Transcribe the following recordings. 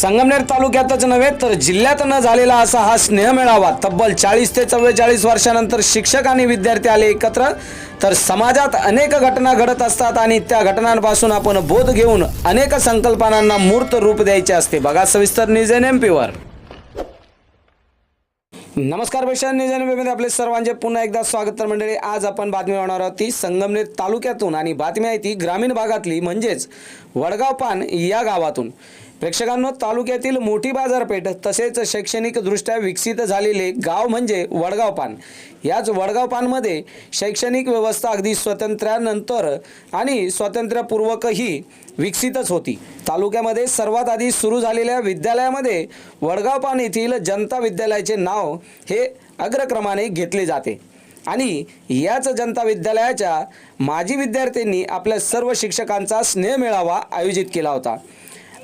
संगमनेर तालुक्यातच नव्हे तर जिल्ह्यात न झालेला असा हा स्नेह मेळावा तब्बल चाळीस ते चव्वेचाळीस वर्षानंतर शिक्षक आणि विद्यार्थी आले एकत्र. तर समाजात अनेक घटना घडत असतात आणि त्या घटनांपासून आपण बोध घेऊन अनेक संकल्पनांना मूर्त रूप द्यायचे असते. बघा सविस्तर न्यूज एन एम पीवर नमस्कार पेशा न्यूज एनमध्ये आपले सर्वांचे पुन्हा एकदा स्वागत तर मंडळी आज आपण बातमी होणार आहोत ती संगमनेर तालुक्यातून आणि बातमी आहे ती ग्रामीण भागातली म्हणजेच वडगाव पान या गावातून. प्रेक्षकांनो तालुक्यातील मोठी बाजारपेठ तसेच शैक्षणिकदृष्ट्या विकसित झालेले गाव म्हणजे वडगाव पान. याच वडगाव पानमध्ये शैक्षणिक व्यवस्था अगदी स्वातंत्र्यानंतर आणि स्वातंत्र्यपूर्वकही विकसितच होती. तालुक्यामध्ये सर्वात आधी सुरू झालेल्या विद्यालयामध्ये वडगाव पान येथील जनता विद्यालयाचे नाव हे अग्रक्रमाने घेतले जाते. आणि याच जनता विद्यालयाच्या माजी विद्यार्थ्यांनी आपल्या सर्व शिक्षकांचा स्नेह मेळावा आयोजित केला होता.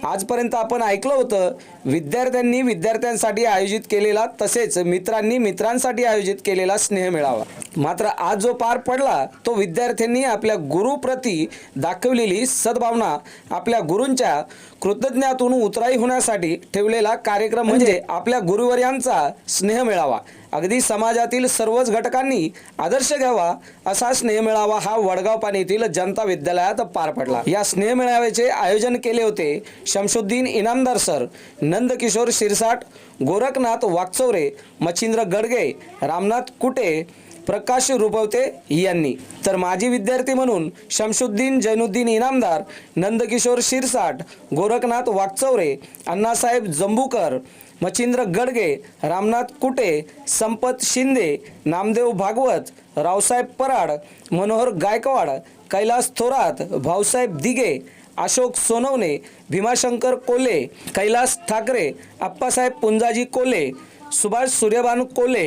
आजपर्यंत आपण ऐकलं होतं विद्यार्थ्यांनी विद्यार्थ्यांसाठी आयोजित केलेला तसेच मित्रांनी मित्रांसाठी आयोजित केलेला स्नेह मेळावा. मात्र आज जो पार पडला तो विद्यार्थ्यांनी आपल्या गुरुप्रती दाखवलेली सद्भावना आपल्या गुरूंच्या कृतज्ञातून उतराई होण्यासाठी ठेवलेला कार्यक्रम म्हणजे आपल्या गुरुवर्यांचा स्नेह मेळावा. अगदी समाजातील सर्वच घटकांनी आदर्श घ्यावा असा स्नेहमेळावा हा वडगाव पाणी येथील जनता विद्यालयात पार पडला. या स्नेहमेळाव्याचे आयोजन केले होते शमशुद्दीन इनामदार सर नंदकिशोर शिरसाट गोरखनाथ वाकचौरे मच्छिंद्र गडगे रामनाथ कुटे प्रकाश रुपवते यांनी. तर माजी विद्यार्थी म्हणून शमशुद्दीन जैनुद्दीन इनामदार नंदकिशोर शिरसाट गोरखनाथ वाकचौरे अण्णासाहेब जंबूकर मच्छिंद्र गडगे रामनाथ कुटे संपत शिंदे नामदेव भागवत रावसाहेब पराड मनोहर गायकवाड कैलास थोरात भाऊसाहेब दिगे अशोक सोनवणे भीमाशंकर कोले कैलास ठाकरे आप्पासाहेब पुंजाजी कोले सुभाष सूर्यभानू कोले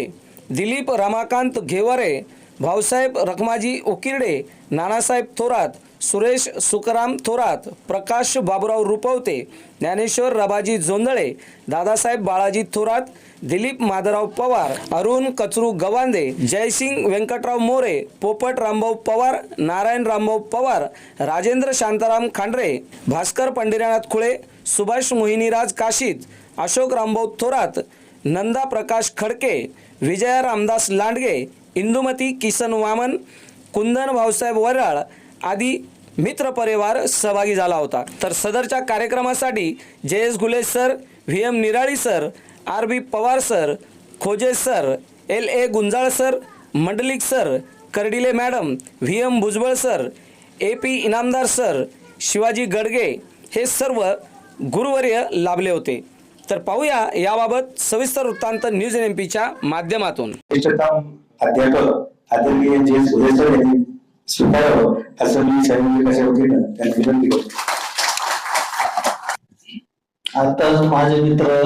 दिलीप रमाकांत घेवरे भाऊसाहेब रखमाजी उकिरडे नानासाहेब थोरात सुरेश सुखराम थोरात प्रकाश बाबुराव रुपवते ज्ञानेश्वर रबाजी जोंधळे दादासाहेब बाळाजी थोरात दिलीप माधवराव पवार अरुण कचरू गवांदे जयसिंग व्यंकटराव मोरे पोपट रामभाऊ पवार नारायण रामभाऊ पवार राजेंद्र शांताराम खांडरे भास्कर पंढरीनाथ खुळे सुभाष मोहिनीराज काशीत अशोक रामभाऊ थोरात नंदा प्रकाश खडके विजया रामदास लांडगे इंदुमती किसन वामन कुंदन भाऊसाहेब वराळ आदी मित्र परिवार सहभागी झाला होता. तर सदरच्या कार्यक्रमासाठी J S Gule sir V M Nirali sir R B Pawar sir Khoje sir L A Gunjal sir Mandlik sir Kardile madam V M Bhujbal sir A P Inamdar sir Shivaji Gadge हे सर्व गुरुवर्य लाभले होते. तर पाहूया याबाबत सविस्तर वृत्तांत news N M पीच्या माध्यमातून. अध्यापक आदरणीय जे यांनी स्वीकारावं असं मी कशा विनंती करतो आताच माझे मित्र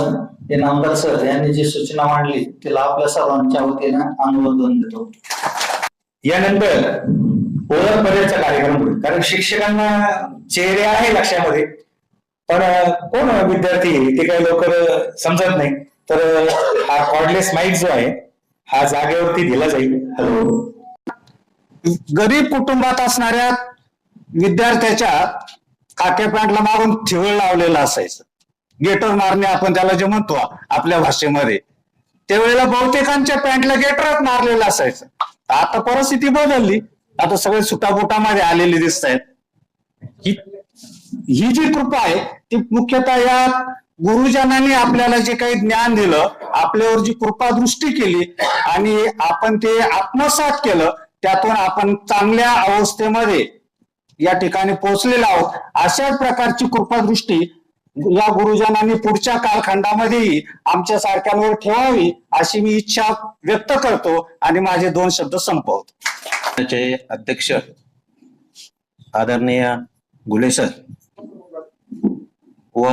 इनामदार सर यांनी जी सूचना मांडली तिला आपल्या सर्वांच्या वतीनं अनुमोदन देतो. यानंतर ओळख परेडचा कार्यक्रम होईल कारण शिक्षकांना चेहरे आहे लक्षामध्ये पण कोण विद्यार्थी ते काही लवकर समजत नाही. तर हा कॉर्डलेस माईक जो आहे हा जागेवरती दिला जाईल. हॅलो. गरीब कुटुंबात असणाऱ्या विद्यार्थ्याच्या खाक्या पॅन्टला मागून ठिवळ लावलेलं असायचं. गेटर मारणे आपण त्याला जे म्हणतो आपल्या भाषेमध्ये. त्यावेळेला बहुतेकांच्या पॅन्टला गेटरच मारलेलं असायचं. आता परिस्थिती बदलली. आता सगळे सुटाबुटामध्ये आलेले दिसत आहेत ही ही जी कृपा आहे ती मुख्यतः या गुरुजनांनी आपल्याला जे काही ज्ञान दिलं आपल्यावर जी कृपा दृष्टी केली आणि आपण ते आत्मसात केलं त्यातून आपण चांगल्या अवस्थेमध्ये या ठिकाणी पोहोचलेलो आहोत. अशाच प्रकारची कृपादृष्टी या गुरुजनांनी पुढच्या कालखंडामध्येही आमच्या सारख्यांवर ठेवावी अशी मी इच्छा व्यक्त करतो आणि माझे दोन शब्द संपवतो. अध्यक्ष आदरणीय गुलेसर व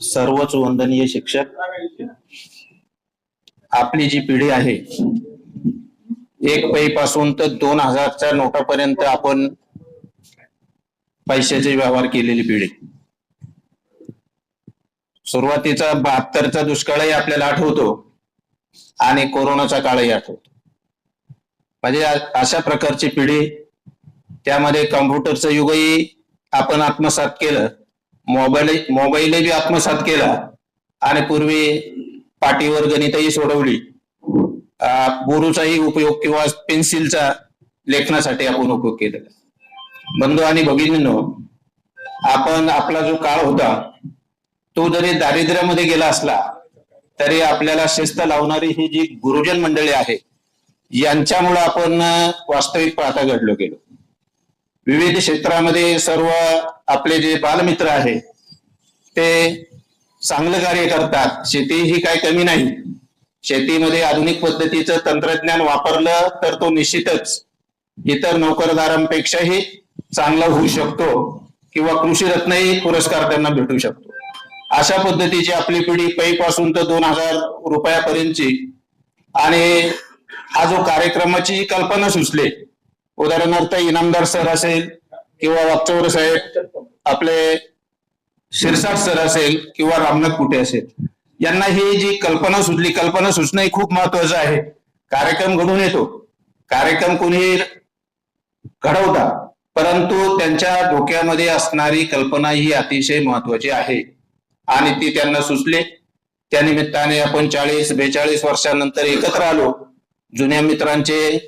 सर्वच वंदनीय शिक्षक आपली जी पिढी आहे एक पै पासून तर दोन हजारच्या नोटापर्यंत आपण पैशाचे व्यवहार केलेली पिढी सुरुवातीचा बहात्तरचा दुष्काळही आपल्याला आठवतो आणि कोरोनाचा काळही आठवतो. म्हणजे अशा प्रकारची पिढी त्यामध्ये कम्प्युटरचं युगही आपण आत्मसात केलं. मोबाईल मोबाईलही बी आत्मसात केला. आणि पूर्वी पाटीवर गणितही सोडवली. बोरूचाही उपयोग किंवा पेन्सिलचा लेखनासाठी आपण उपयोग केलेला बंधू आणि भगिनींनो आपण आपला जो काळ होता तो जरी दारिद्र्यामध्ये गेला असला तरी आपल्याला शिस्त लावणारी ही जी गुरुजन मंडळी आहे यांच्यामुळे आपण वास्तविक पाहता घडलो गेलो. विविध क्षेत्रामध्ये सर्व आपले जे बालमित्र आहे ते चांगलं कार्य करतात शेती ही काही कमी नाही. शेतीमध्ये आधुनिक पद्धतीचं तंत्रज्ञान वापरलं तर तो निश्चितच इतर नोकरदारांपेक्षाही चांगला होऊ शकतो किंवा कृषी रत्नही पुरस्कार त्यांना भेटू शकतो. अशा पद्धतीची आपली पिढी पैपासून तर दोन हजार रुपयापर्यंतची आणि हा जो कार्यक्रमाची कल्पना सुचली उदाहरणार्थ इनामदार सर असेल किंवा वागचौर साहेब आपले शिरसाट सर असेल किंवा रामनाथ कुटे असेल यांना ही जी कल्पना सुचली कल्पना सुचणं हे खूप महत्वाचं आहे. कार्यक्रम घडून येतो. कार्यक्रम कोणी घडवता परंतु त्यांच्या डोक्यामध्ये असणारी कल्पना ही अतिशय महत्वाची आहे. आणि ती त्यांना सुचली. त्या निमित्ताने आपण चाळीस बेचाळीस वर्षानंतर एकत्र आलो. जुन्या मित्रांचे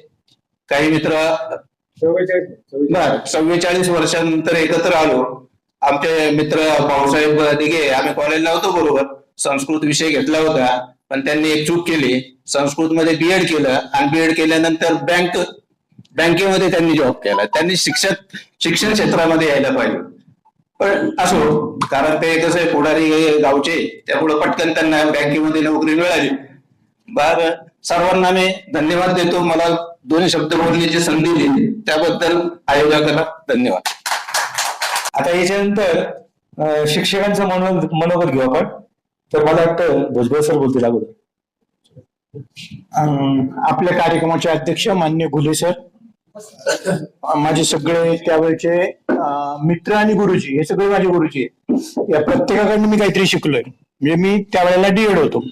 काही मित्र बर चव्वेचाळीस वर्षानंतर एकत्र आलो. आमचे मित्र भाऊसाहेब दिघे आम्ही कॉलेजला होतो बरोबर. संस्कृत विषय घेतला होता पण त्यांनी एक चूक केली. संस्कृत मध्ये बीएड केलं आणि बीएड केल्यानंतर बँक बँकेमध्ये त्यांनी जॉब केला. त्यांनी शिक्षक शिक्षण क्षेत्रामध्ये यायला पाहिजे पण असो कारण ते कसं आहे, पुढारी गावचे त्यामुळे पटकन त्यांना बँकेमध्ये नोकरी मिळाली. बर सर्वांना मी धन्यवाद देतो. मला दोन शब्द बोलण्याची संधी दिली. त्याबद्दल आयोजकाला धन्यवाद. आता याच्यानंतर शिक्षकांचं मनोगत घेऊ आपण. तर मला वाटतं भुजबळ सर बोलतील अगोदर. अं, आपल्या कार्यक्रमाचे अध्यक्ष मान्य घुले सर माझे सगळे त्यावेळेचे मित्र आणि गुरुजी हे सगळे माझे गुरुजी आहेत. या प्रत्येकाकडनं मी काहीतरी शिकलोय. म्हणजे मी त्यावेळेला डीएड होतो.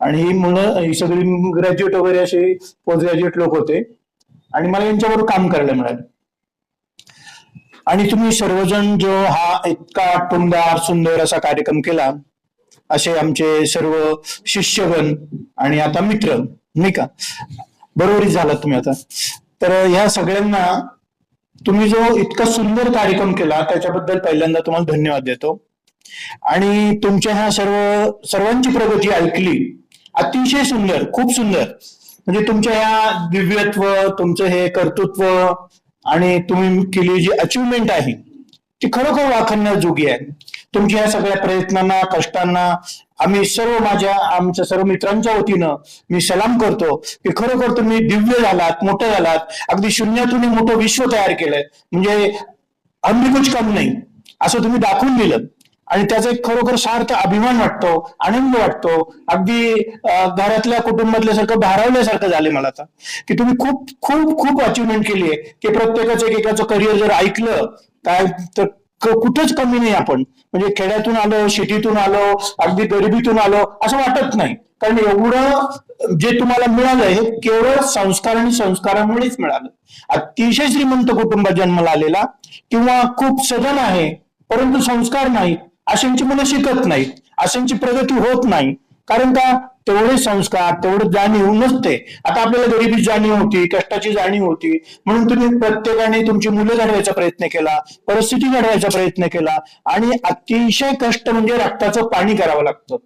आणि ही मुलं ही सगळी ग्रॅज्युएट वगैरे असे पोस्ट ग्रॅज्युएट लोक होते. आणि मला यांच्याबरोबर काम करायला मिळालं. आणि तुम्ही सर्वजण जो हा इतका टुमदार सुंदर असा कार्यक्रम केला असे आमचे सर्व शिष्यगण आणि आता मित्र नाही का? बरोबरीच झालात तुम्ही आता. तर ह्या सगळ्यांना तुम्ही जो इतका सुंदर कार्यक्रम केला त्याच्याबद्दल पहिल्यांदा तुम्हाला धन्यवाद देतो. आणि तुमच्या ह्या सर्व सर्वांची प्रगती ऐकली अतिशय सुंदर खूप सुंदर. म्हणजे तुमच्या ह्या दिव्यत्व तुमचं हे कर्तृत्व आणि तुम्ही केली जी अचिव्हमेंट आहे ती खरोखर वाखण्याजोगी आहे. तुमच्या या सगळ्या प्रयत्नांना कष्टांना आम्ही सर्व माझ्या आमच्या सर्व मित्रांच्या वतीनं मी सलाम करतो की खरोखर तुम्ही दिव्य झालात मोठं झालात. अगदी शून्यातून मोठं विश्व तयार केलंय. म्हणजे आम्ही काम नाही असं तुम्ही दाखवून दिलं. आणि त्याचा एक खरोखर सार्थ अभिमान वाटतो आनंद वाटतो. अगदी घरातल्या कुटुंबातल्यासारखं भारावल्यासारखं झाले मला आता. की तुम्ही खूप खूप खूप अचिव्हमेंट केली आहे की प्रत्येकाचं एकेकाचं करिअर जर ऐकलं काय तर कुठंच कमी नाही आपण. म्हणजे खेड्यातून आलो शेतीतून आलो अगदी गरिबीतून आलो असं वाटत नाही. कारण एवढं जे तुम्हाला मिळालं हे केवळ संस्कार आणि संस्कारामुळेच मिळालं. अतिशय श्रीमंत कुटुंबात जन्माला आलेला किंवा खूप सदन आहे परंतु संस्कार नाहीत अशांची मुलं शिकत नाहीत अशांची प्रगती होत नाही. कारण का? तेवढे संस्कार तेवढं जाणीव नसते. आता आपल्याला गरिबी जाणीव होती कष्टाची जाणीव होती. म्हणून तुम्ही प्रत्येकाने तुमची मुलं घडवायचा प्रयत्न केला परिस्थिती घडवायचा प्रयत्न केला आणि अतिशय कष्ट म्हणजे रक्ताचं पाणी करावं लागतं.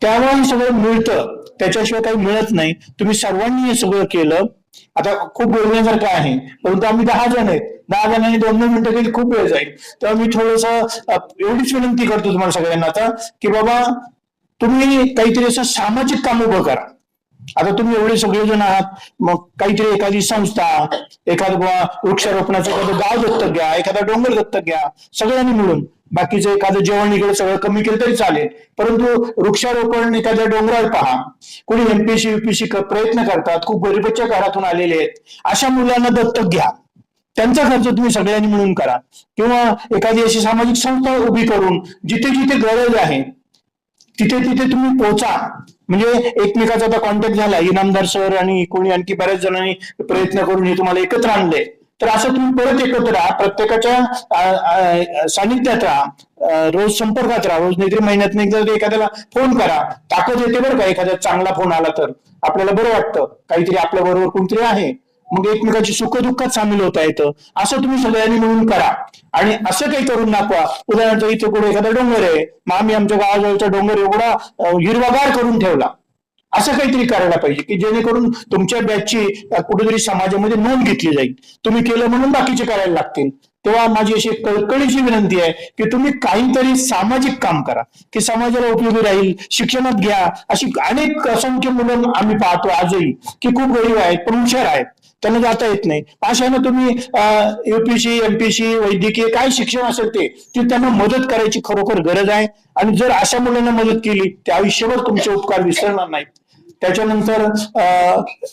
त्यामुळे हे सगळं मिळतं. त्याच्याशिवाय काही मिळत नाही. तुम्ही सर्वांनी हे सगळं केलं. आता खूप बोलण्यासारखं आहे परंतु आम्ही दहा जण आहेत. दहा जणांनी दोन दोन मिनिटं गेली खूप वेळ जाईल. तेव्हा मी थोडस एवढीच विनंती करतो तुम्हाला सगळ्यांना आता की बाबा तुम्ही काहीतरी असं सामाजिक काम उभं करा. आता तुम्ही एवढे सगळेजण आहात मग काहीतरी एखादी संस्था एखादं बुवा वृक्षारोपणाचं एखादं गाव दत्तक घ्या एखादा डोंगर दत्तक घ्या सगळ्यांनी मिळून. बाकीचं एखादं जेवण इकडे सगळं कमी केलं तरी चालेल. परंतु वृक्षारोपण एखाद्या डोंगरावर पहा. कोणी एमपीएससी युपीएससी प्रयत्न करतात खूप गरीबच्या घरातून आलेले आहेत अशा मुलांना दत्तक घ्या. त्यांचा खर्च तुम्ही सगळ्यांनी मिळून करा. किंवा एखादी अशी सामाजिक संस्था उभी करून जिथे जिथे गरज आहे तिथे तिथे तुम्ही पोहोचा म्हणजे एकमेकाचा आता कॉन्टॅक्ट झाला. इनामदार सर आणि कोणी आणखी बऱ्याच जणांनी प्रयत्न करून हे तुम्हाला एकत्र आणले. तर असं तुम्ही परत एकत्र राहा. प्रत्येकाच्या सानिध्यात राहा. रोज संपर्कात राहा. रोज नाहीतरी महिन्यात एकदा एखाद्याला फोन करा. ताकद येते बरं का एखाद्या चांगला फोन आला तर. आपल्याला बरं वाटतं. काहीतरी आपल्या बरोबर कोणतरी आहे. मग एकमेकाची सुखदुःखात सामील होता येतं. असं तुम्ही सगळ्यांनी मिळून करा. आणि असं काही करून दाखवा. उदाहरणार्थ इथे कुठे एखादा डोंगर आहे. मग आम्ही आमच्या गावाजवळचा डोंगर एवढा हिरवागार करून ठेवला. असं काहीतरी करायला पाहिजे की जेणेकरून तुमच्या बॅचची कुठेतरी समाजामध्ये नोंद घेतली जाईल. तुम्ही केलं म्हणून बाकीचे करायला लागतील. तेव्हा माझी अशी कळकळीची विनंती आहे की तुम्ही काहीतरी सामाजिक काम करा. की समाजाला उपयोगी राहील शिक्षणात घ्या. अशी अनेक असंख्य मुलं आम्ही पाहतो आजही की खूप गरीब आहेत पण हुशार आहेत. त्यांना जाता येत नाही. अशानं तुम्ही युपीसी एमपीसी वैद्यकीय काय शिक्षण असेल ते त्यांना मदत करायची खरोखर गरज आहे. आणि जर अशा मुलांना मदत केली ते आयुष्यभर तुमचे उपकार विसरणार नाहीत. त्याच्यानंतर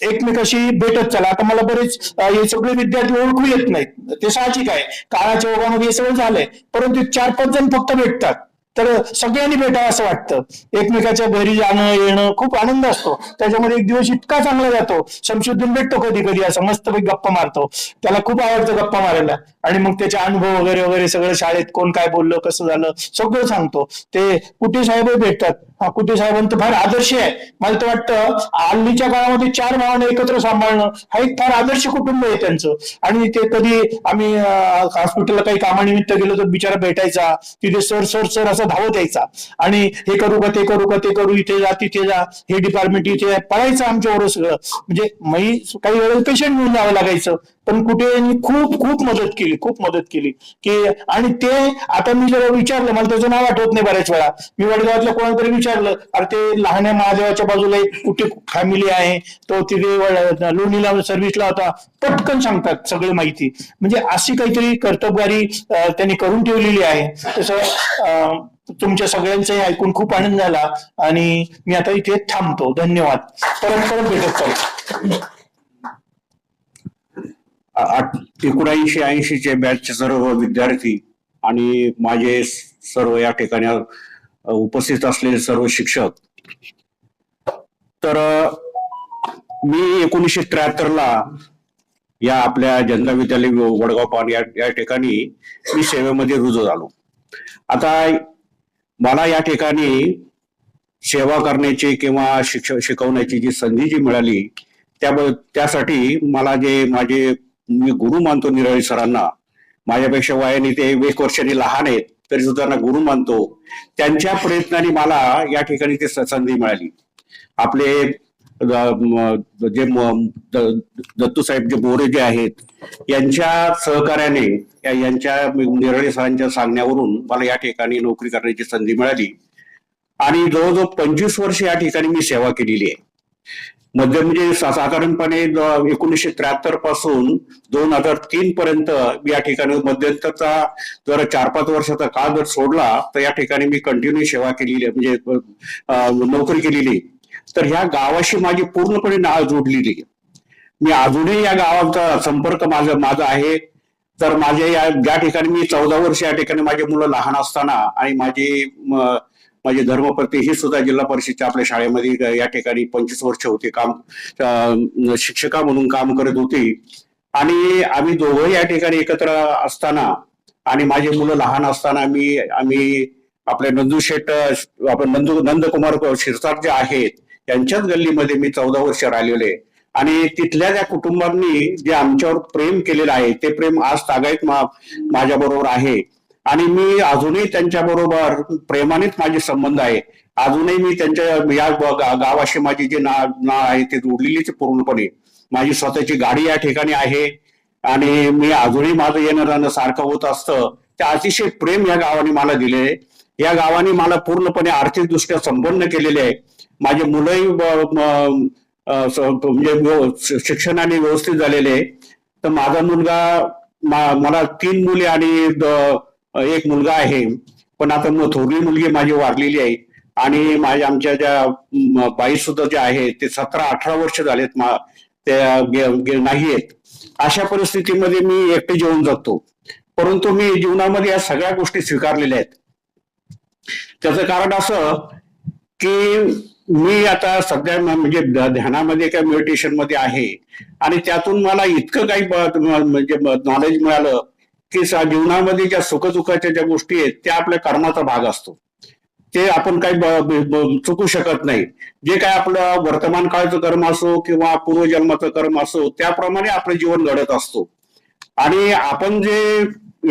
एकमेकाशी भेटत चला. आता मला बरेच हे सगळे विद्यार्थी ओळखू येत नाहीत. ते साहजिक आहे. काळाच्या ओघामध्ये हे सगळं झालंय. परंतु चार पाच जण फक्त भेटतात. तर सगळ्यांनी भेटावं असं वाटतं. एकमेकाच्या घरी जाणं येणं खूप आनंद असतो. त्याच्यामध्ये एक दिवस इतका चांगला जातो. शमशुद्दीन भेटतो कधी कधी असं मस्तपैकी गप्पा मारतो. त्याला खूप आवडतं गप्पा मारायला. आणि मग त्याचे अनुभव वगैरे वगैरे सगळं शाळेत कोण काय बोललं कसं झालं सगळं सांगतो. ते कुठे साहेब भेटतात. हा कुठे साहेबांचं फार आदर्श आहे. मला तर वाटतं हल्लीच्या काळामध्ये चार भावांना एकत्र सांभाळणं हा एक फार आदर्श कुटुंब आहे त्यांचं. आणि ते कधी आम्ही हॉस्पिटलला काही कामानिमित्त गेलो तर बिचारा भेटायचा तिथे सर सर सर असं धावत यायचा. आणि हे करू का ते करू का ते करू इथे जा तिथे जा हे डिपार्टमेंट इथे पळायचं आमच्यावर सगळं. म्हणजे मी काही वेळेस पेशंट घेऊन जावं लागायचं. पण कुठे यांनी खूप खूप मदत केली खूप मदत केली. की आणि ते आता मी जेव्हा विचारलं मला त्याचं नाव आठवत नाही बऱ्याच वेळा. मी वडगावातल्या कोणाला तरी विचारलं अरे ते लहान्या महादेवाच्या बाजूला एक कुठे फॅमिली आहे तो तिथे लोणीला सर्व्हिसला होता. पटकन सांगतात सगळी माहिती. म्हणजे अशी काहीतरी कर्तबगारी त्यांनी करून ठेवलेली आहे. तसं तुमच्या सगळ्यांचंही ऐकून खूप आनंद झाला. आणि मी आता इथे थांबतो. धन्यवाद. परत परत भेटत चालू. एकोणऐंशी ऐंशीचे बॅचचे सर्व विद्यार्थी आणि माझे सर्व या ठिकाणी उपस्थित असलेले सर्व शिक्षक. तर मी एकोणीसशे त्र्याहत्तरला या आपल्या जनता विद्यालय वडगाव पान या या ठिकाणी मी सेवेमध्ये रुजू झालो. आता मला या ठिकाणी सेवा करण्याची किंवा शिक्षक शिकवण्याची जी संधी जी मिळाली त्या त्यासाठी मला जे माझे मी गुरु मानतो निरळी सरांना. माझ्यापेक्षा वयाने ते एक वर्षांनी लहान आहेत तरी सुद्धा गुरु मानतो. त्यांच्या प्रयत्नाने मला या ठिकाणी ते संधी मिळाली. आपले जे दत्तूसाहेब दत्तू साहेब जे बोरे जे आहेत यांच्या सहकार्याने यांच्या निरळी सरांच्या सांगण्यावरून मला या ठिकाणी नोकरी करण्याची संधी मिळाली. आणि जवळजवळ पंचवीस वर्ष या ठिकाणी मी सेवा केलेली आहे. मध्य म्हणजे साधारणपणे एकोणीसशे त्र्याहत्तरपासून दोन हजार तीन पर्यंत या ठिकाणी मध्यंतरचा जर चार पाच वर्षाचा काळ जर सोडला तर या ठिकाणी मी कंटिन्यू सेवा केलेली आहे. म्हणजे नोकरी केलेली तर ह्या गावाशी माझी पूर्णपणे नाळ जोडलेली मी अजूनही या गावाचा संपर्क माझा माझा आहे. तर माझ्या या ज्या ठिकाणी मी चौदा वर्ष या ठिकाणी माझी मुलं लहान असताना आणि माझी माझे धर्मपती ही सुद्धा जिल्हा परिषदच्या आपल्या शाळेमध्ये या ठिकाणी पंचवीस वर्ष होते काम शिक्षिका म्हणून काम करत होती. आणि आम्ही दोघंही या ठिकाणी एकत्र असताना आणि माझी मुलं लहान असताना मी आम्ही आपले नंदू शेठ आपण नंदू नंदकुमार शिरसाट जे आहेत त्यांच्याच गल्लीमध्ये मी चौदा वर्ष राहिलेले. आणि तिथल्या त्या कुटुंबांनी जे आमच्यावर प्रेम केलेलं आहे ते प्रेम आज तागायत माझ्या बरोबर आहे. आणि मी अजूनही त्यांच्या बरोबर प्रेमानेच माझे संबंध आहे. अजूनही मी त्यांच्या या गावाशी माझी जे ना नाळ आहे ते जोडलेलीच पूर्णपणे. माझी स्वतःची गाडी या ठिकाणी आहे. आणि मी अजूनही माझं येणं जाणं सारखं होत असतं. ते अतिशय प्रेम या गावाने मला दिले. या गावाने मला पूर्णपणे आर्थिकदृष्ट्या संपन्न केलेले आहे. माझे मुलंही म्हणजे शिक्षणाने व्यवस्थित झालेले आहे. तर माझा मुलगा मला तीन मुले आणि एक मुलगा आहे पण आता मग थोरली मुलगी माझी वारलेली आहे आणि माझ्या आमच्या ज्या बाई सुद्धा ज्या आहेत ते सतरा अठरा वर्ष झालेत मा- त्या गे- अशा परिस्थितीमध्ये मी एकटे जेवून जगतो परंतु मी जीवनामध्ये या सगळ्या गोष्टी स्वीकारलेल्या आहेत. त्याचं कारण असं की मी आता सध्या म्हणजे ध्यानामध्ये किंवा मेडिटेशनमध्ये आहे. आणि त्यातून मला इतकं काही म्हणजे नॉलेज मिळालं की जीवनामध्ये ज्या सुखदुःखाच्या ज्या गोष्टी आहेत त्या आपल्या कर्माचा भाग असतो. ते आपण काही चुकू शकत नाही. जे काय आपलं वर्तमान काळाचं कर्म असो किंवा पूर्वजन्माचं कर्म असो त्याप्रमाणे आपलं जीवन घडत असतो. आणि आपण जे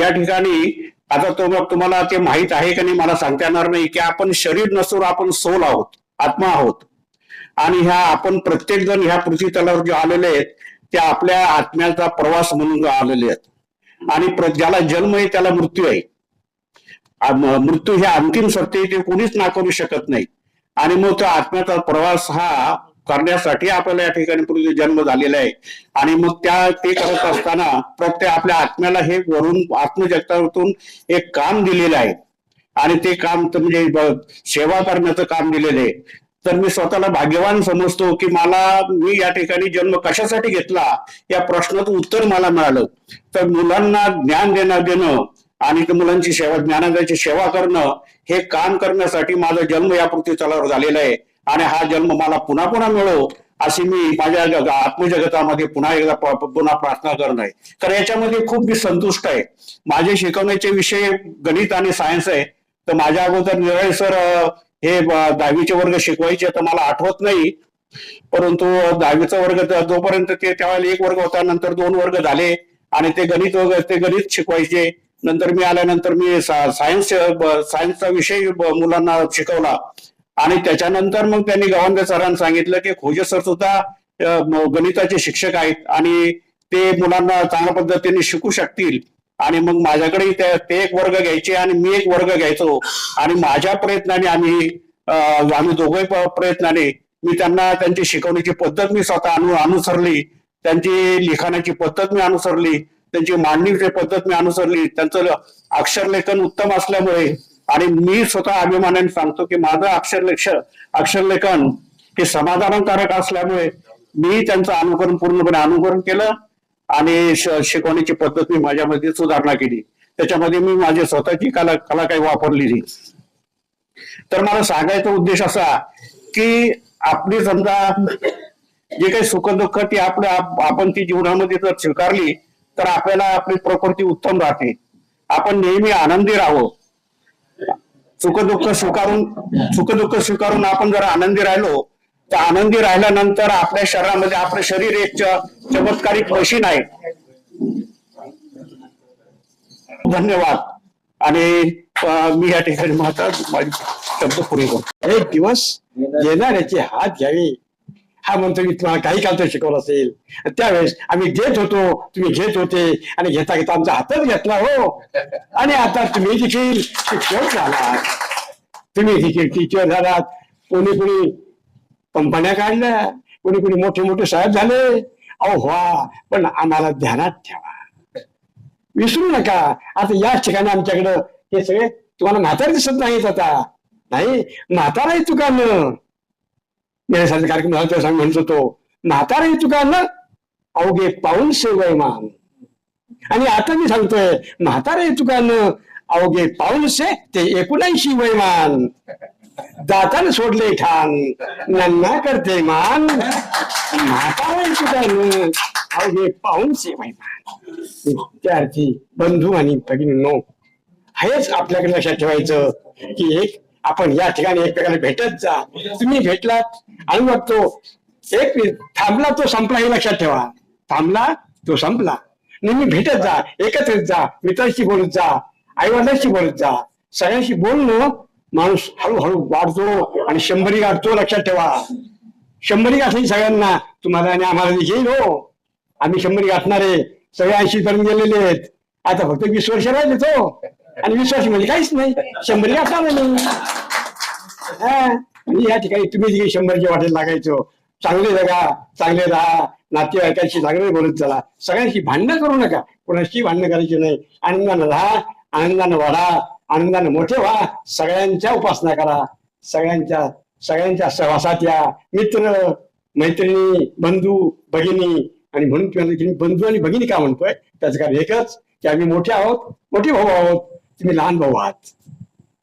या ठिकाणी आता तो तुम्हाला ते माहीत आहे का नाही मला सांगता येणार नाही की आपण शरीर नसून आपण सोल आहोत आत्मा आहोत. आणि ह्या आपण प्रत्येक जण ह्या पृथ्वी तलावर जे आलेले आहेत ते आपल्या आत्म्याचा प्रवास म्हणून आलेले आहेत. आणि ज्याला जन्म आहे त्याला मृत्यू आहे. मृत्यू हे अंतिम सत्य ते कोणीच नाकारू शकत नाही. आणि मग तो आत्म्याचा प्रवास हा करण्यासाठी आपल्याला या ठिकाणी पृथ्वी जन्म झालेला आहे. आणि मग त्या ते करत असताना प्रत्येक आपल्या आत्म्याला हे वरून आत्मजगतातून एक काम दिलेलं आहे. आणि ते काम म्हणजे सेवा करण्याचं काम दिलेलं आहे. तर मी स्वतःला भाग्यवान समजतो की मला मी या ठिकाणी जन्म कशासाठी घेतला या प्रश्नाचं उत्तर मला मिळालं. तर मुलांना ज्ञान देणं देणं आणि मुलांची सेवा ज्ञानाची सेवा करणं हे काम करण्यासाठी माझा जन्म या पृथ्वीतलावर झालेला आहे. आणि हा जन्म मला पुन्हा पुन्हा मिळो अशी मी माझ्या आत्मजगतामध्ये पुन्हा एकदा पुन्हा प्रार्थना करणं आहे. तर याच्यामध्ये खूप मी संतुष्ट आहे. माझे शिकवण्याचे विषय गणित आणि सायन्स आहे. तर माझ्या अगोदर निरळे सर हे दहावीचे वर्ग शिकवायचे तर मला आठवत नाही. परंतु दहावीचा वर्ग जोपर्यंत ते त्यावेळेला एक वर्ग होता नंतर दोन वर्ग झाले आणि ते गणित वगैरे ते गणित शिकवायचे. नंतर मी आल्यानंतर मी सायन्स सायन्सचा विषय मुलांना शिकवला. आणि त्याच्यानंतर मग त्यांनी गव्हाणकर सरांनी सांगितलं की खोजे सर सुद्धा गणिताचे शिक्षक आहेत आणि ते मुलांना चांगल्या पद्धतीने शिकू शकतील. आणि मग माझ्याकडे ते एक वर्ग घ्यायचे आणि मी एक वर्ग घ्यायचो. आणि माझ्या प्रयत्नाने आम्ही आम्ही दोघे प्रयत्नाने मी त्यांना त्यांची शिकवण्याची पद्धत मी स्वतः अनु अनुसरली त्यांची लिखाणाची पद्धत मी अनुसरली त्यांची मांडणीची पद्धत मी अनुसरली त्यांचं अक्षरलेखन उत्तम असल्यामुळे आणि मी स्वतः अभिमानाने सांगतो की माझं अक्षरलेख अक्षरलेखन हे समाधानकारक असल्यामुळे मी त्यांचं अनुकरण पूर्णपणे अनुकरण केलं. आणि श- शिकवण्याची पद्धत मी माझ्यामध्ये सुधारणा केली. त्याच्यामध्ये मी माझी स्वतःची कला कला काही वापरलेली. तर मला सांगायचा उद्देश असा की आपली समजा जे काही सुखदुःख ती आपल्या आपण ती जीवनामध्ये जर स्वीकारली तर आपल्याला आपली प्रकृती उत्तम राहते. आपण नेहमी आनंदी राहावं. सुखदुःख स्वीकारून सुखदुःख स्वीकारून आपण जर आनंदी राहिलो तर आनंदी राहिल्यानंतर आपल्या शरीरामध्ये आपलं शरीर एक चमत्कारिक मशीन आहे. धन्यवाद. आणि मी या ठिकाणी माझा माझी शब्द पुरे करतो. एक दिवस येणाऱ्याचे हात घ्यावे. हा म्हणतो मी तुम्हाला काही काल तर शिकवलं असेल. त्यावेळेस आम्ही देत होतो तुम्ही घेत होते आणि घेता घेता आमचा हातच घेतला हो. आणि आता तुम्ही देखील शिक्षक झालात. तुम्ही देखील टीचर झालात. कोणी कोणी कंपन्या काढल्या. कोणी कोणी मोठे मोठे साहेब झाले. अहो व्हा पण आम्हाला ध्यानात ठेवा. विसरू नका. आता याच ठिकाणी आमच्याकडं हे सगळे तुम्हाला म्हातारे दिसत नाहीत आता. नाही म्हातारा आहे तुका न कार्यक्रम झाला तेव्हा सांग म्हणत होतो म्हातारा आहे तुका न अवघे पाऊन वैमान आणि आता मी सांगतोय म्हातारा आहे तुका न अवघे पाऊनशे ते एकोणऐंशी वैमान दातान सोडले ठाण. नन्ना करते मान. म्हातारा विद्यार्थी बंधू आणि भगिनींनो हेच आपल्याकडे लक्षात ठेवायचं की एक आपण या ठिकाणी एकमेकाला भेटत जा. तुम्ही भेटलात आणि मग तो एक थांबला तो संपला हे लक्षात ठेवा. थांबला तो संपला. नेहमी भेटत जा एकत्रित जा मित्रांशी बोलत जा आईवडिलांशी बोलत जा. सगळ्यांशी बोलणं माणूस हळूहळू वाढतो आणि शंभरी गाठतो लक्षात ठेवा. शंभरी गाठली सगळ्यांना तुम्हाला आणि आम्हाला देखील हो. आम्ही शंभरी गाठणारे सगळे ऐंशी पर्यंत गेलेले आहेत. आता फक्त वीस वर्ष राहिले तो. आणि वीस वर्ष म्हणजे काहीच नाही. शंभरी गाठणार नाही हा, आणि या ठिकाणी तुम्ही देखील शंभरच्या वाटेल लागायचो. चांगले जगा चांगले राहा. नातेवाईकांशी चांगले बोलत चला. सगळ्यांशी भांडणं करू नका. कोणाशी भांडणं करायची नाही. आनंदानं राहा. आनंदानं वाढा. आनंदानं मोठे व्हा. सगळ्यांच्या उपासना करा. सगळ्यांच्या सगळ्यांच्या सहवासात या मित्र मैत्रिणी बंधू भगिनी आणि म्हणून तुम्ही बंधू आणि भगिनी का म्हणतोय? त्याचं कारण एकच की आम्ही मोठे आहोत मोठे भाऊ आहोत तुम्ही लहान भाऊ आहात.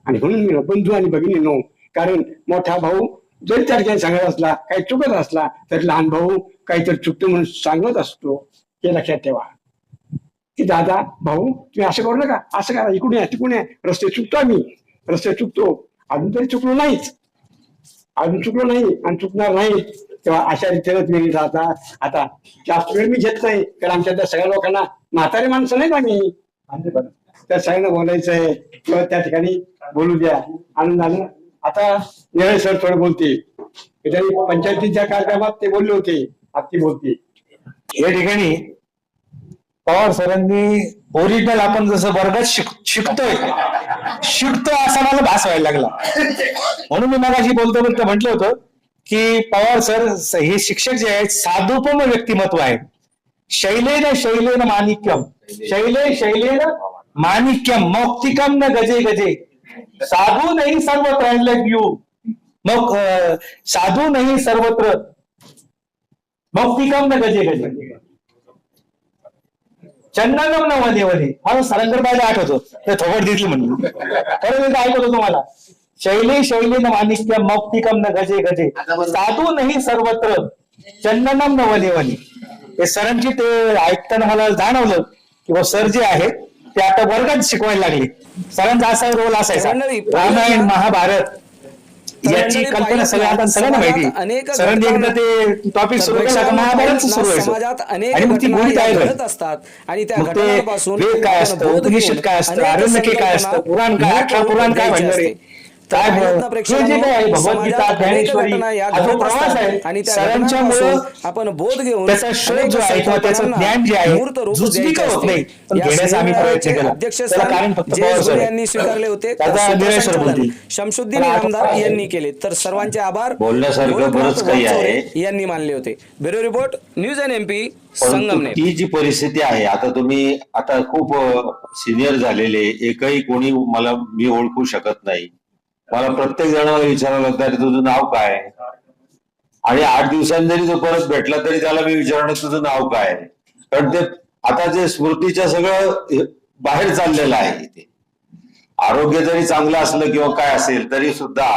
आणि म्हणून मी बंधू आणि भगिनी नो. कारण मोठा भाऊ जरी त्या ठिकाणी सांगत असला काही चुकत असला तरी लहान भाऊ काहीतरी चुकतो म्हणून सांगत असतो. हे लक्षात ठेवा. की दादा भाऊ तुम्ही असं करू नका. असं करा. इकडून या तिकडून या. रस्ते चुकतो आम्ही. रस्ते चुकतो. अजून तरी चुकलो नाहीच अजून चुकलो नाही आणि चुकणार नाही. तेव्हा अशा रीतीने तुम्ही राहता. आता जास्त वेळ मी घेत नाही. कारण आमच्या त्या सगळ्या लोकांना म्हातारे माणसं नाहीत आम्ही. त्या सगळ्यांना बोलायचं आहे. किंवा त्या ठिकाणी बोलू द्या. आनंदानं आता निळे सर थोडं बोलते पंचायतीच्या कार्यक्रमात ते बोलले होते. आत्ती बोलते या ठिकाणी पवार सरांनी ओरिजिनल आपण जसं वर्गात शिक शिकतोय शिकतो असा मला भास व्हायला लागला. म्हणून मी मगाशी बोलतो बोलतो म्हटलं होतं की पवार सर हे शिक्षक जे आहेत साधुपम व्यक्तिमत्व आहे शैलेन शैलेन माणिक्यम. शैले शैलेन माणिक्यम. मौक्तिकम न गजे गजे. साधू नाही सर्वत्र यू मग अं, साधू नाही सर्वत्र. मौक्तिकम न गजे गजे. चंदनम न वने मला सरांकडे पाहिजे आठवतो. ते थोबड दिसली म्हणून. खरं मी ऐकत होतो तुम्हाला. शैली शैली न माणिक्य मौक्तिकम न गजे गजे. साधू नाही सर्वत्र चंदनम न वने हे सरांची ते ऐकताना मला जाणवलं की सर जे आहे ते आता वर्गात शिकवायला लागले. सरांचा असा रोल असायचा. रामायण महाभारत याची कल्पना सगळ्या सगळ्यांना समाजात माहिती. अनेक सरांनी एकदा ते टॉपिक सुरू केला महाभारत सुरू समाजात व्हायचं अनेक ती गोळी तयार घडत. असतात. आणि त्या घटनांपासून काय असतं? उपनिषद काय असतं? आरण्यके काय असतं? पुराण काय? पुराण काय म्हणणार? आहे. काय हे भगवद्गीता ज्ञानेश्वरी हा प्रवास आहे आणि सरांच्यामुळं आपण बोध घेऊन त्याचा शोध जो आहे किंवा त्याचं ज्ञान जे आहे मूर्त रूप जुजबी द्यायचे का होत. नाही? पण घेण्याचा आम्ही प्रयत्न केला. कारण फक्त. यांनी स्वीकारले होते. शमशुद्दीन इनामदार यांनी केले. तर सर्वांचे आभार. बोलण्यासारखं बरंच काही आहे. यांनी मानले होते. Bureau report news and MP Sangamner. ती जी परिस्थिती आहे आता तुम्ही आता खूप सिनियर झालेले एकही कोणी मला मी ओळखू शकत नाही. मला प्रत्येक जणाला विचारावं लागतं अरे तुझं नाव काय आणि आठ दिवसांनी जरी तो परत भेटला तरी त्याला मी विचारणार तुझं नाव काय कारण ते आता जे स्मृतीच्या सगळं बाहेर चाललेलं आहे इथे. आरोग्य जरी चांगलं असलं किंवा काय असेल तरी सुद्धा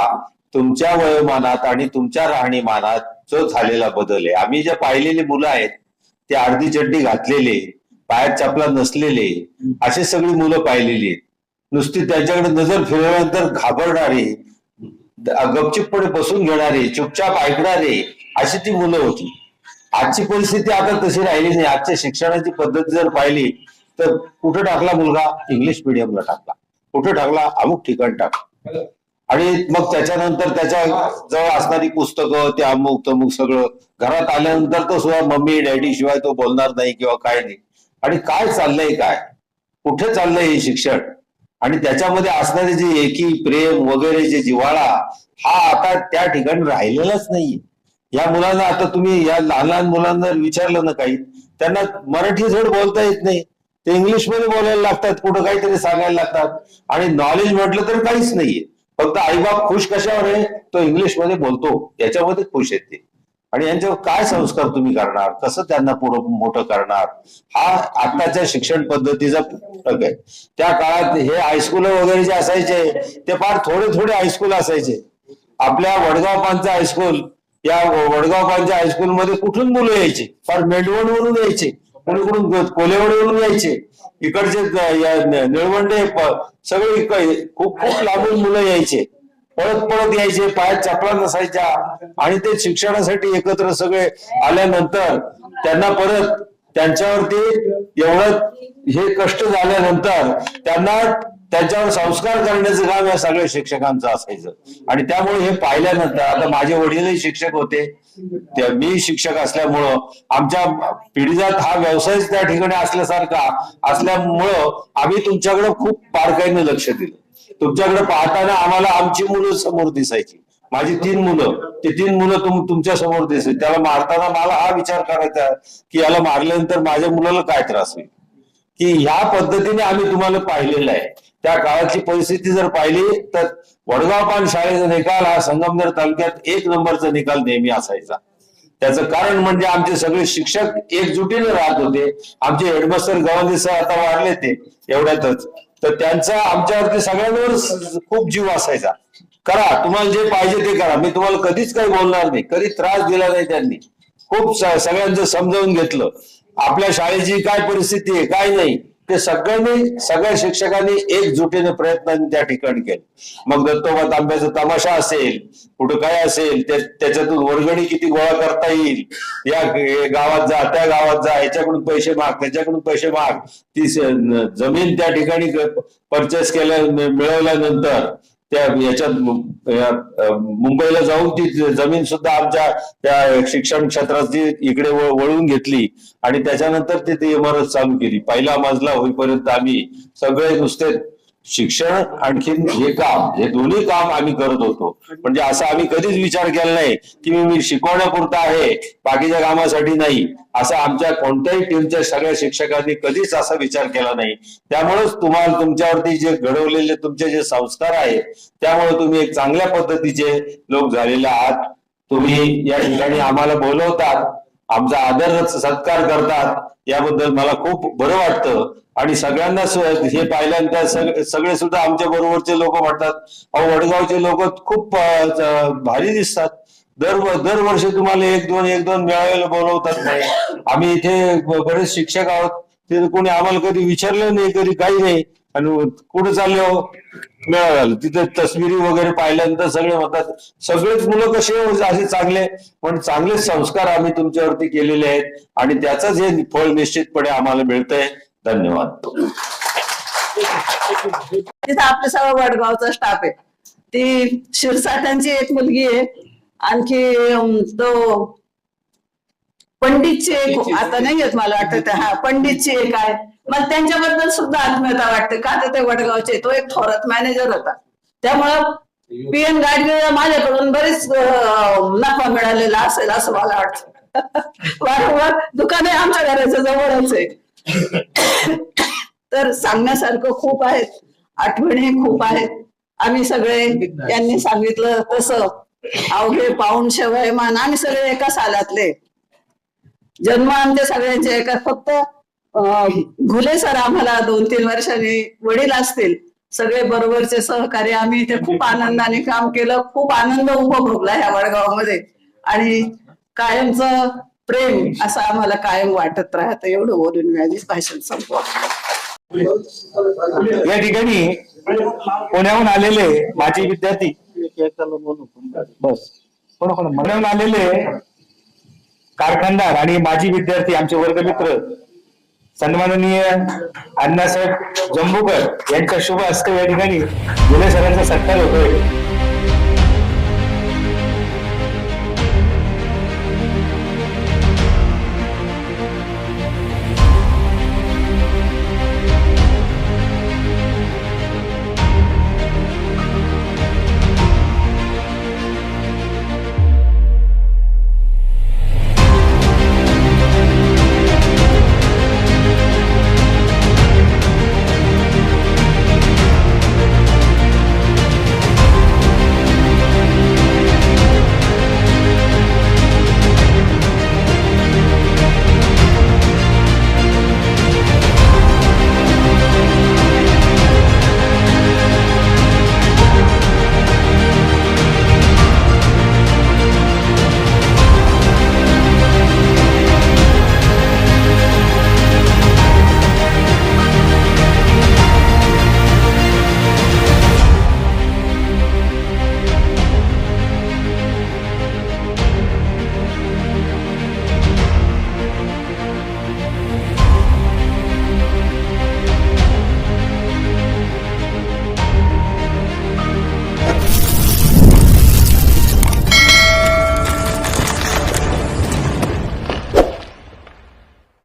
तुमच्या वयोमानात आणि तुमच्या राहणीमानात जो झालेला बदल आहे आम्ही जे पाहिलेली मुलं आहेत ते अर्धी चड्डी घातलेले पायात चपला नसलेले अशी सगळी मुलं पाहिलेली आहेत. नुसती त्यांच्याकडे नजर फिरवल्यानंतर घाबरणारे गपचिपपणे बसून घेणारे चुपचाप ऐकणारे अशी ती मुलं होती. आजची परिस्थिती आता तशी राहिली नाही. आजच्या शिक्षणाची पद्धती जर पाहिली तर कुठे टाकला मुलगा? इंग्लिश मिडियमला टाकला. कुठे टाकला? अमुक ठिकाण टाकला. आणि मग त्याच्यानंतर त्याच्याजवळ असणारी पुस्तकं ते अमुक तमुक सगळं घरात आल्यानंतर तो सुद्धा मम्मी डॅडी शिवाय तो बोलणार नाही किंवा काय नाही. आणि काय चाललंय काय? कुठे चाललंय हे शिक्षण? आणि त्याच्यामध्ये असणारे जे एकी प्रेम वगैरे जे जिव्हाळा हा आता त्या ठिकाणी राहिलेलाच नाहीये. या मुलांना आता तुम्ही या लहान लहान मुलांना विचारलं ना काही त्यांना मराठी जड बोलता येत नाही. ते इंग्लिशमध्ये बोलायला लागतात कुठं काहीतरी सांगायला लागतात. आणि नॉलेज म्हटलं तर काहीच नाहीये. फक्त आईबाप खुश कशावर आहे तो इंग्लिशमध्ये बोलतो. याच्यामध्ये खुश येते. आणि यांच्यावर काय संस्कार तुम्ही करणार? कसं त्यांना पुढं मोठं करणार? हा आताच्या शिक्षण पद्धतीचा फरक आहे. त्या काळात हे हायस्कूल वगैरे जे असायचे ते फार थोडे थोडे हायस्कूल असायचे. आपल्या वडगाव पानचा हायस्कूल या वडगाव पानच्या हायस्कूलमध्ये कुठून मुलं यायची? फार मेंढवणवरून यायचे. कोणी कुठून कोलेवडवरून यायचे. इकडचे या निळवंडे सगळे खूप खूप लांबून मुलं यायचे. पळत पळत यायचे पायात चपला नसायच्या आणि ते शिक्षणासाठी एकत्र सगळे आल्यानंतर त्यांना परत त्यांच्यावरती एवढं हे कष्ट झाल्यानंतर त्यांना त्यांच्यावर संस्कार करण्याचं काम या सगळ्या शिक्षकांचं असायचं. आणि त्यामुळे हे पाहिल्यानंतर आता माझे वडीलही शिक्षक होते. मी शिक्षक असल्यामुळं आमच्या पिढीजात हा व्यवसायच त्या ठिकाणी असल्यासारखा असल्यामुळं आम्ही तुमच्याकडे खूप बारकाईने लक्ष दिलं. तुमच्याकडे पाहताना आम्हाला आमची मुलं समोर दिसायची. माझी तीन मुलं ते तीन मुलं तुम तुमच्यासमोर दिसायची. त्याला मारताना मला हा विचार करायचा की याला मारल्यानंतर माझ्या मुलाला काय त्रास होईल? की ह्या पद्धतीने आम्ही तुम्हाला पाहिलेलं आहे. त्या काळातली परिस्थिती जर पाहिली तर वडगाव पान शाळेचा निकाल हा संगमनेर तालुक्यात एक नंबरचा निकाल नेहमी असायचा. त्याचं कारण म्हणजे आमचे सगळे शिक्षक एकजुटीने राहत होते. आमचे हेडमास्टर गवांदे सर आता वाढले ते. एवढ्यातच. तर त्यांचा आमच्यावरती सगळ्यांवर खूप जीव असायचा. करा तुम्हाला जे पाहिजे ते करा. मी तुम्हाला कधीच काही बोलणार नाही. कधी त्रास दिला नाही त्यांनी. खूप सगळ्यांचं समजावून घेतलं. आपल्या शाळेची काय परिस्थिती आहे? काय नाही. ते सगळ्यांनी सगळ्या शिक्षकांनी एकजुटीने प्रयत्न त्या ठिकाणी केले. मग दत्तोबा तांब्याचा तमाशा असेल कुठं काय असेल त्याच्यातून वर्गणी किती गोळा करता येईल या गावात जा त्या गावात जा याच्याकडून पैसे माग त्याच्याकडून पैसे माग ती जमीन त्या ठिकाणी परचेस केल्या मिळवल्यानंतर त्या याच्यात मुंबईला जाऊन ती जमीन सुद्धा आमच्या त्या शिक्षण क्षेत्राची इकडे वळून घेतली. आणि त्याच्यानंतर ती ती इमारत चालू केली. पहिला मजला होईपर्यंत आम्ही सगळे नुसते शिक्षण आणखीन हे काम हे दोन्ही काम आम्ही करत होतो. म्हणजे असा आम्ही कधीच विचार केला नाही की मी- मी शिकवण्यापुरता आहे बाकीच्या कामासाठी नाही. असा आमच्या कोणत्याही टीमच्या सगळ्या शिक्षकांनी कधीच असा विचार केला नाही. त्यामुळेच तुम्हाला तुमच्यावरती जे घडवलेले तुमचे जे संस्कार आहेत त्यामुळे तुम्ही एक चांगल्या पद्धतीचे लोक झालेले आहात. तुम्ही या ठिकाणी आम्हाला बोलवतात आमचा आदर सत्कार करतात. याबद्दल मला खूप बरं वाटतं. आणि सगळ्यांना हे पाहिल्यानंतर सगळे सुद्धा आमच्या बरोबरचे लोक म्हणतात अहो वडगावचे लोक खूप भारी दिसतात. दर दरवर्षी तुम्हाला एक दोन एक दोन मेळाव्याला बोलवतात. नाही. आम्ही इथे बरेच शिक्षक आहोत. ते कोणी आम्हाला कधी विचारलं नाही कधी काही नाही. आणि कुठे चालले हो? मिळालं तिथे तस्विरी वगैरे पाहिल्यानंतर सगळे म्हणतात सगळेच मुलं कसे हो? असे चांगले. पण चांगले संस्कार आम्ही तुमच्यावरती केलेले आहेत. आणि त्याचंच हे फळ निश्चितपणे आम्हाला मिळतंय. धन्यवाद. तिथं आपलं सगळं वडगावचा स्टाफ आहे. ती शिरसाट्यांची एक मुलगी आहे. आणखी तो पंडितची एक आता नाही येत मला वाटतं हा पंडितची एक आहे. मग त्यांच्याबद्दल सुद्धा आत्मीयता वाटते. का तर ते वडगावचे तो एक थोरात मॅनेजर होता. त्यामुळं पी एन गाडगेला माझ्याकडून बरेच नफा मिळालेला असेल असं मला वाटतं. वारंवार दुकान आहे आमच्या घराच्या जवळच आहे. तर सांगण्यासारखं खूप आहेत. आठवणी खूप आहेत. आम्ही सगळे यांनी सांगितलं तसं. अवघे पाऊण शेवय मान. आम्ही सगळे एका सालातले जन्म आमच्या सगळ्यांचे एका. फक्त घुले सर आम्हाला दोन तीन वर्षांनी वडील असतील. सगळे बरोबरचे सहकार्य आम्ही इथे खूप आनंदाने काम केलं. खूप आनंद उपभोगला ह्या वडगावामध्ये. आणि कायमचं प्रेम असं आम्हाला कायम वाटत राहतं. एवढं बोलून मी आधीच भाषण संपवा. या ठिकाणी पुण्याहून आलेले माजी विद्यार्थी. बस. पुण्याहून आलेले कारखानदार आणि माजी विद्यार्थी आमचे वर्गमित्र सन्माननीय अण्णासाहेब जंबूकर यांच्या शुभ हस्ते या ठिकाणी सरांचा सत्कार होतोय.